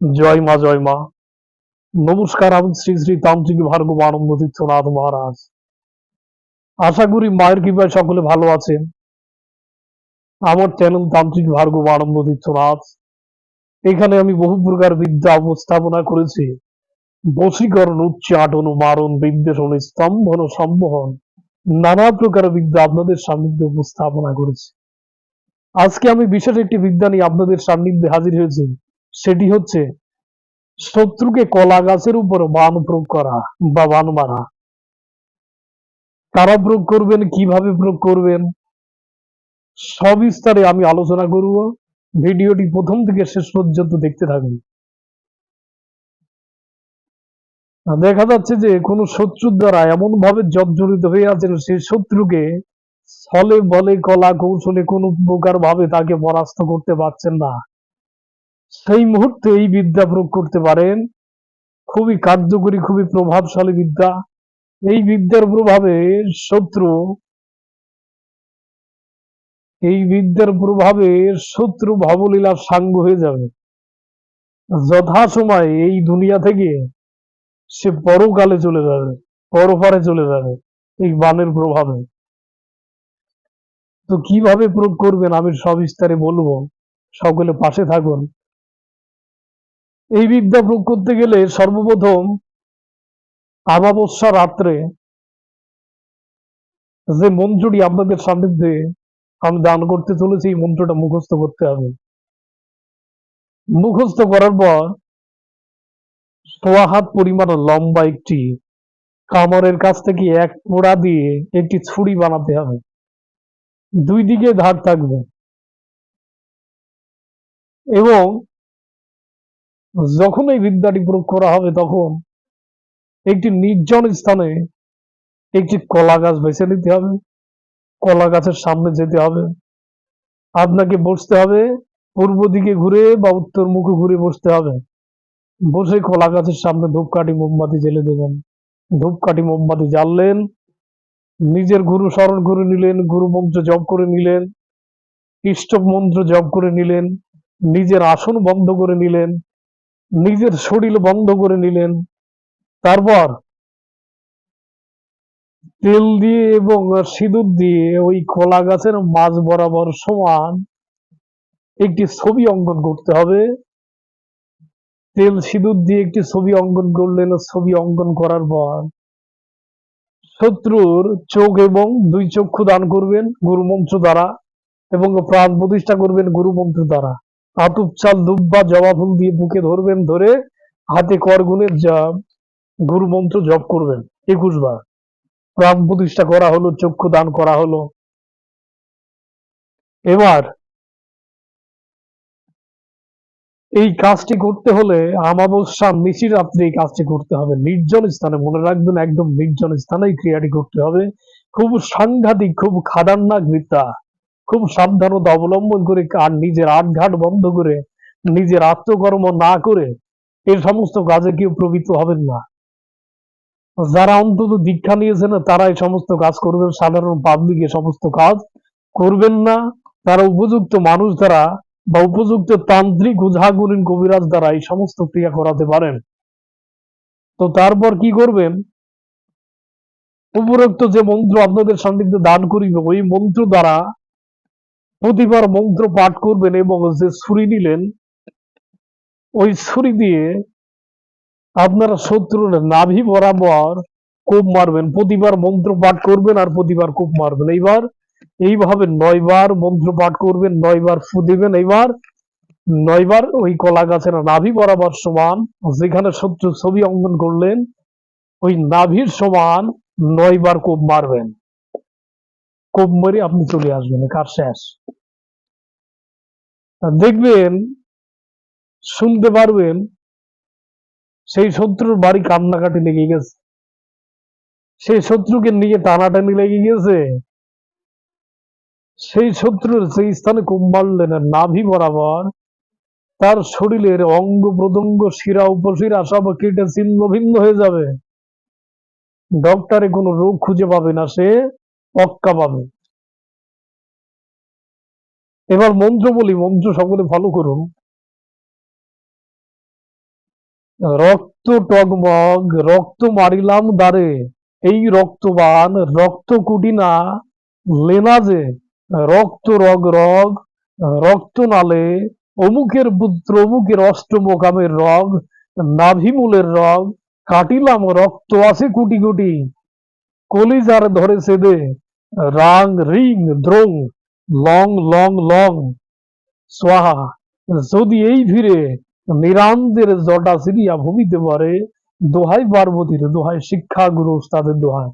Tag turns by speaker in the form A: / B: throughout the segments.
A: জয় মা জয় মা। নমস্কার আমি শ্রী শ্রী তান্ত্রিক ভার্গব আনন্দ তীর্থনাথ মহারাজ। আশা করি মায়ের কৃপায় সকলে ভালো আছেন। আমার চ্যানেল তান্ত্রিক ভার্গব আনন্দ তীর্থনাথ। এখানে আমি বহু প্রকার বিদ্যা উপস্থাপনা করেছি। বশীকরণ, উচ্চাটন, মারণ, বিদ্বেষণ, স্তম্ভন সম্বহন নানা প্রকার বিদ্যা আপনাদের সান্নিধ্যে উপস্থাপনা করেছি। আজকে আমি বিশেষ একটি বিদ্যা নিয়ে আপনাদের সান্নিধ্যে হাজির হয়েছি। সেটি হচ্ছে শত্রুকে কলা গাছের উপর বান প্রয়োগ করা বা বান মারা। কারা প্রয়োগ করবেন, কীভাবে প্রয়োগ করবেন, সবিস্তারে আমি আলোচনা করব। ভিডিওটি প্রথম থেকে শেষ পর্যন্ত দেখতে থাকুন। দেখা যাচ্ছে যে কোনো শত্রুর দ্বারা এমন ভাবে জর্জরিত হয়ে আছেন সেই শত্রুকে ছলে বলে, কলা কৌশলে কোন প্রকার ভাবে তাকে পরাস্ত করতে পারছেন না। সেই মুহূর্তে এই বিদ্যা প্রয়োগ করতে পারেন। খুবই কার্যকরী, খুবই প্রভাবশালী বিদ্যা। এই বিদ্যার প্রভাবে শত্রু এই বিদ্যার প্রভাবে শত্রু ভবলীলা সাঙ্গ হয়ে যাবে। যথা সময় এই দুনিয়া থেকে সে পরকালে চলে যাবে, পরপারে চলে যাবে এই বানের প্রভাবে। তো কীভাবে প্রয়োগ করবেন আমি সবিস্তারে বলব। সকলে পাশে থাকুন। এই বিদ্যা প্রয়োগ করতে গেলে সর্বপ্রথম আমাবস্যা রাত্রে যে মন্ত্রটি আপনাদের সান্নিধ্যে আমি দান করতে চলেছি, এই মন্ত্রটা মুখস্থ করতে হবে। মুখস্থ করার পর সোয়া হাত পরিমাণ লম্বা একটি কামরের কাছ থেকে এক পোড়া দিয়ে একটি ছুরি বানাতে হবে। দুই দিকে ধার থাকবে। এবং যখন এই বিদ্যাটি প্রয়োগ করা হবে তখন একটি নির্জন স্থানে একটি কলা গাছ বেছে নিতে হবে, কলা গাছের সামনে যেতে হবে। আপনাকে বসতে হবে, পূর্ব দিকে ঘুরে বা উত্তর মুখে ঘুরে বসতে হবে। বসে কলা গাছের সামনে ধূপকাঠি, মোমবাতি জেলে দেবেন। ধূপকাঠি, মোমবাতি জ্বাললেন, নিজের গুরু স্মরণ করে নিলেন, গুরু মন্ত্র জপ করে নিলেন ইষ্ট মন্ত্র জপ করে নিলেন, নিজের আসন বন্ধ করে নিলেন নিজের শরীর বন্ধ করে নিলেন। তারপর তেল দিয়ে এবং সিঁদুর দিয়ে ওই কলা গাছের মাঝ বরাবর সমান একটি ছবি অঙ্কন করতে হবে। তেল সিঁদুর দিয়ে একটি ছবি অঙ্কন করলেন। ছবি অঙ্কন করার পর শত্রুর চোখ এবং দুই চক্ষু দান করবেন, গুরুমন্ত্র দ্বারা এবং প্রাণ প্রতিষ্ঠা করবেন গুরু মন্ত্র দ্বারা। আতুপ চাল ধূপ বা জবা ফুল দিয়ে বুকে ধরবেন, ধরে হাতে কর গুণের জপ গুরু মন্ত্র জপ করবেন। একুশ বার। প্রাণ প্রতিষ্ঠা করা হলো, চক্ষু দান করা হলো। এবার এই কাজটি করতে হলে আমাবস্যা নিশি রাত্রে এই কাজটি করতে হবে। নির্জন স্থানে মনে রাখবেন, একদম নির্জন স্থানে ক্রিয়াটি করতে হবে। খুব সাংঘাতিক, খুব খাদান্নাক বিদ্যা খুব সাবধানতা অবলম্বন করে আর নিজের আটঘাট বন্ধ করে, নিজের আত্মকর্ম না করে এই সমস্ত কাজে কেউ প্রবৃত্ত হবেন না। যারা অন্তত দীক্ষা নিয়েছেন তারা এই সমস্ত কাজ করবেন। সাধারণ পাবলিক এ সমস্ত কাজ করবেন না। তারা উপযুক্ত মানুষ দ্বারা বা উপযুক্ত তান্ত্রিক উঝাগুলিন কবিরাজ দ্বারা এই সমস্ত ক্রিয়া করাতে পারেন। তো তারপর কি করবেন? উপরোক্ত যে মন্ত্র আপনাদের সান্নিধ্যে দান করিবে, ওই মন্ত্র দ্বারা প্রতিবার মন্ত্র পাঠ করবেন এবং যে ছুরি নিলেন, ওই ছুরি দিয়ে আপনারা শত্রুর নাভি বরাবর কোপ মারবেন। প্রতিবার মন্ত্র পাঠ করবেন আর প্রতিবার কোপ মারবেন। এইবার, এইভাবে নয়বার মন্ত্র পাঠ করবেন, নয়বার ফু দিবেন। এইবার, নয়বার ওই কলা গাছের নাভি বরাবর সমান, যেখানে শত্রু ছবি অঙ্কন করলেন, ওই নাভির সমান নয়বার কোপ মারবেন। কোপ মেরে আপনি চলে আসবেন কার শেষ। দেখবেন, শুনতে পারবেন, সেই শত্রুর বাড়ি কান্নাকাটি লেগে গেছে। সেই শত্রুকে নিয়ে টানাটানি লেগে গেছে। সেই শত্রুর সেই স্থানে কোপ মারলেন নাভি বরাবর। তার শরীরের অঙ্গ প্রত্যঙ্গ শিরা উপশিরা সব কেটে ছিন্ন ভিন্ন হয়ে যাবে। ডক্টরে কোনো রোগ খুঁজে পাবে না সে। পক্কা পাবে এবার মন্ত্র বলি, মন্ত্র সকলে ফলো করুন। রক্ত টগমগ, রক্ত মারিলাম দ্বারে, এই রক্তবান, রক্ত কুটিনা, লেনা যে, রক্ত রগ রগ, রক্ত নালে, অমুকের পুত্র, অমুকের অষ্টমকামের রগ নাভিমূলের রগ, কাটিলাম রক্ত আছে কুটি কুটি, কলিজার ধরে সেদে রাং রিং দ্রোং লং লং লং সোহা যদি এই ভিড়ে নিরান্দের জটা সিরিয়া ভূমিতে পারে দোহাই পার্বতীর দোহাই শিক্ষা গুরু তাদের দোহাই।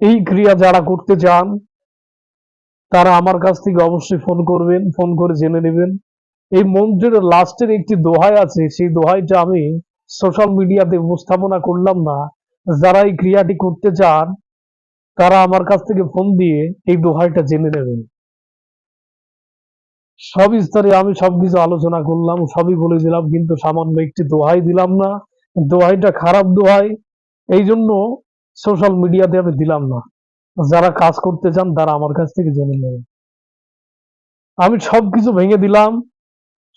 A: এই ক্রিয়া যারা করতে চান, তারা আমার কাছ থেকে অবশ্যই ফোন করবেন, ফোন করে জেনে নেবেন। এই মন্ত্রের লাস্টের একটি দোহাই আছে, সেই দোহাইটা আমি সোশ্যাল মিডিয়াতে উপস্থাপনা করলাম না। যারা এই ক্রিয়াটি করতে চান, তারা আমার কাছ থেকে ফোন দিয়ে এই দোহাইটা জেনে নেবেন। সব স্তরে আমি সবকিছু আলোচনা করলাম, সবই বলে দিলাম, কিন্তু সামান্য একটি দোহাই দিলাম না। দোহাইটা খারাপ দোহাই, এই জন্য সোশ্যাল মিডিয়াতে আমি দিলাম না। যারা কাজ করতে চান, তারা আমার কাছ থেকে জেনে নেবেন। আমি সবকিছু ভেঙে দিলাম,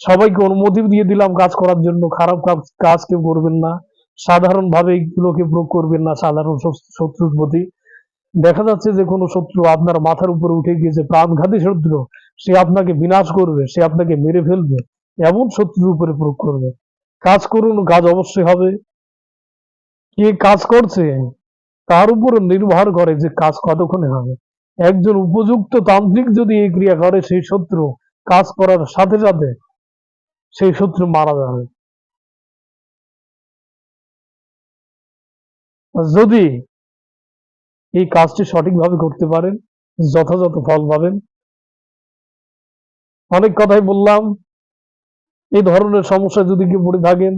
A: সবাইকে অনুমতি দিয়ে দিলাম, কাজ করার জন্য খারাপ কাজ কেউ করবেন না। সাধারণভাবে এইগুলোকে প্রয়োগ করবেন না সাধারণ শত্রু- শত্রুর প্রতি। দেখা যাচ্ছে যে কোনো শত্রু আপনার মাথার উপরে উঠে গিয়েছে প্রাণঘাতী শত্রু, সে আপনাকে বিনাশ করবে, সে আপনাকে মেরে ফেলবে, এমন শত্রুর উপরে প্রয়োগ করবে। কাজ করুন, কাজ অবশ্যই হবে। কে কাজ করছে, তার উপর নির্ভর করে যে কাজ কতক্ষণে হবে। একজন উপযুক্ত তান্ত্রিক যদি এই ক্রিয়া করে, সেই শত্রু কাজ করার সাথে সাথে সেই শত্রু মারা যাবে। যদি এই কাজটি সঠিকভাবে করতে পারেন, যথাযথ ফল পাবেন। অনেক কথাই বললাম। এই ধরনের সমস্যা যদি কেউ পড়ে থাকেন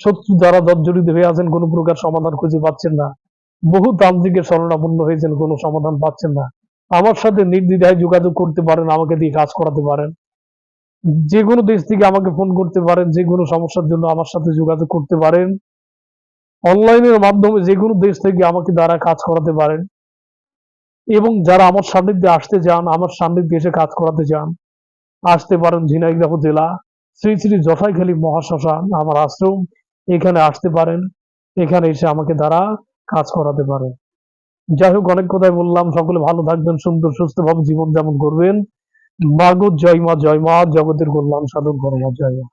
A: শত্রু যারা জর্জরিত হয়ে আছেন, কোনো প্রকার সমাধান খুঁজে পাচ্ছেন না। বহু তান্ত্রিকের শরণাপন্ন হয়েছেন, কোনো সমাধান পাচ্ছেন না। আমার সাথে নির্দ্বিধায় যোগাযোগ করতে পারেন, আমাকে দিয়ে কাজ করাতে পারেন। যে কোনো দেশ থেকে আমাকে ফোন করতে পারেন, যে কোনো সমস্যার জন্য আমার সাথে যোগাযোগ করতে পারেন। অনলাইনের মাধ্যমে যে কোনো দেশ থেকে আমাকে দ্বারা কাজ করাতে পারেন। এবং যারা আমার সান্নিধ্যে আসতে চান, আমার সান্নিধ্যে এসে কাজ করাতে চান, আসতে পারেন ঝিনাইদহ জেলা, শ্রী শ্রী জটাইখালী মহাশ্মশান, আমার আশ্রম, এখানে আসতে পারেন, এখানে এসে আমাকে দ্বারা কাজ করাতে পারেন। যাই হোক, অনেক কথাই বললাম, সকলে ভালো থাকবেন, সুন্দর, সুস্থভাবে জীবন যাপন করবেন। মাগো, জয় মা জয় মা, জগতের কল্যাণ সাধন করো মা, জয় মা।